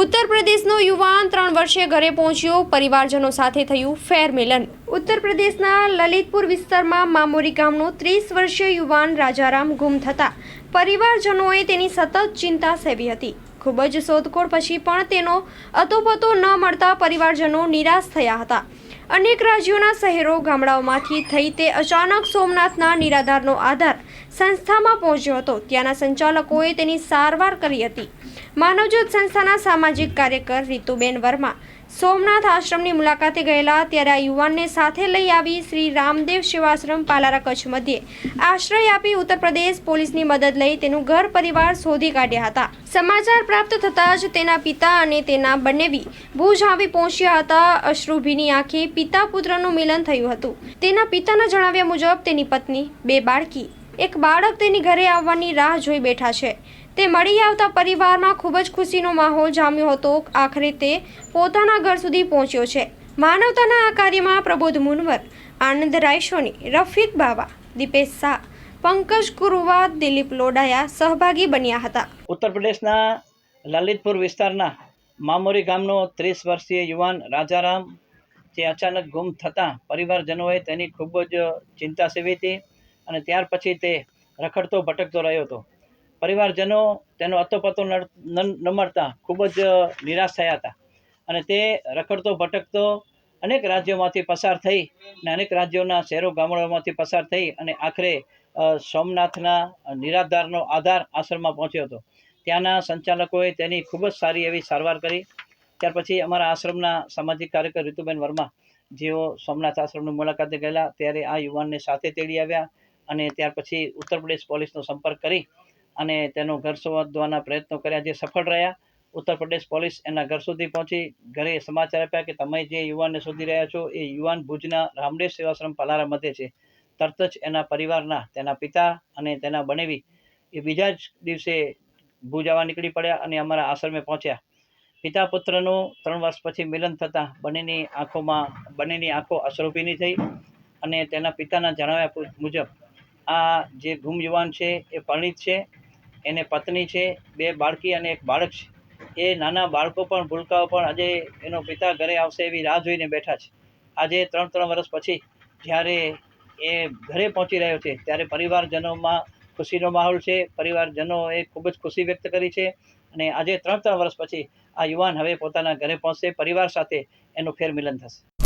ઉત્તર પ્રદેશનો યુવાન ત્રણ વર્ષે ઘરે પહોંચ્યો. પરિવારજનો સાથે થયું ફેર મિલન ઉત્તર પ્રદેશના લલિતપુર વિસ્તારમાં મામોરી ગામનો ત્રીસ વર્ષીય યુવાન રાજારામ ગુમ થતા. પરિવારજનોએ તેની સતત ચિંતા સેવી હતી. ખૂબ જ શોધખોળ પછી પણ તેનો અતોપતો ન મળતા પરિવારજનો નિરાશ થયા હતા. અનેક રાજ્યોના શહેરો, ગામડાઓમાંથી થઈ તે અચાનક સોમનાથના નિરાધારનો આધાર સંસ્થામાં પહોંચ્યો હતો. ત્યાંના સંચાલકોએ તેની સારવાર કરી હતી. માનવજ્યોત સંસ્થાના સામાજિક કાર્યકર રીતુબેન વર્મા સોમનાથ આશ્રમની મુલાકાતે ગયેલા ત્યારે આ યુવાનને સાથે લઈ આવી શ્રી રામદેવ શિવાશ્રમ પાલારા કચ્છ મધ્યે આશ્રય આપી ઉત્તર પ્રદેશ પોલીસની મદદ લઈ તેનું ઘર પરિવાર શોધી કાઢ્યા હતા. સમાચાર પ્રાપ્ત થતાં જ તેના પિતા અને તેના બંનેવી ભુજ આવી પહોંચ્યા હતા. અશ્રુભીની આંખે પિતા પુત્રનું મિલન થયું હતું. તેના પિતાના જણાવ્યા મુજબ તેની પત્ની, બે બાળકી એક બાળક તેની ઘરે આવવાની રાહ જોઈ બેઠા છે. તે મળી આવતા પરિવારમાં ખૂબ જ ખુશીનો માહોલ જામ્યો હતો. આખરે તે પોતાના ઘર સુધી પહોંચ્યો છે. માનવતાના આ કાર્યમાં પ્રબોધ મુનવર, આનંદ રાયસોની રફીક બાવા, દીપેશ શાહ, પંકજ કુરુવા, દિલીપ લોડાયા સહભાગી બન્યા હતા. ઉત્તર પ્રદેશના લલિતપુર વિસ્તારના મામોરી ગામનો ત્રીસ વર્ષીય યુવાન રાજારામ, જે અચાનક ગુમ થતાં પરિવારજનોએ તેની ખૂબ જ ચિંતા સેવી હતી. અને ત્યાર પછી તે રખડતો ભટકતો રહ્યો હતો. પરિવારજનો તેનો અતોપતો ન મળતા ખૂબ જ નિરાશ થયા હતા. અને તે રખડતો, ભટકતો અનેક રાજ્યોમાંથી પસાર થઈ અને અનેક રાજ્યોના શહેરો ગામડાઓમાંથી પસાર થઈ અને આખરે સોમનાથના નિરાધારનો આધાર આશ્રમમાં પહોંચ્યો હતો. ત્યાંના સંચાલકોએ તેની ખૂબ જ સારી એવી સારવાર કરી. ત્યાર પછી અમારા આશ્રમના સામાજિક કાર્યકર ઋતુબેન વર્મા જેઓ સોમનાથ આશ્રમની મુલાકાતે ગયેલા, ત્યારે આ યુવાનને સાથે તેડી આવ્યા અને ત્યાર પછી ઉત્તર પ્રદેશ પોલીસનો સંપર્ક કરી અને તેનું ઘર શોધવાના પ્રયત્નો કર્યા. જે સફળ રહ્યા, ઉત્તર પ્રદેશ પોલીસ એના ઘર સુધી પહોંચી. ઘરે સમાચાર આપ્યા કે, તમે જે યુવાનને શોધી રહ્યા છો, એ યુવાન ભુજના રામદેવ સેવાશ્રમ પલારા મધ્ય છે. તરત જ એના પરિવારના, તેના પિતા અને તેના બનેવી, એ બીજા જ દિવસે ભુજ આવવા નીકળી પડ્યા અને અમારા આશ્રમે પહોંચ્યા. પિતા પુત્રનું ત્રણ વર્ષ પછી મિલન થતાં બંનેની આંખોમાં, બંનેની આંખો અશ્રુભીની થઈ અને તેના પિતાના જણાવ્યા મુજબ આ જે ગુમ યુવાન છે એ પરિણિત છે, એને પત્ની છે, બે બાળકી અને એક બાળક છે. એ નાના બાળકો પણ, ભૂલકાઓ પણ આજે એનો પિતા ઘરે આવશે એવી રાહ જોઈને બેઠા છે. આજે ત્રણ ત્રણ વર્ષ પછી જ્યારે એ ઘરે પહોંચી રહ્યો છે, ત્યારે પરિવારજનોમાં ખુશીનો માહોલ છે, પરિવારજનોએ ખૂબ જ ખુશી વ્યક્ત કરી છે અને આજે ત્રણ ત્રણ વર્ષ પછી આ યુવાન હવે પોતાના ઘરે પહોંચશે, પરિવાર સાથે એનું ફેરમિલન થશે.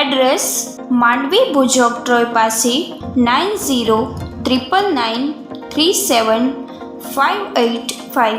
એડ્રેસ માંડવી ભુજોક ટ્રોય પાસે nine zero triple nine three seven five eight five.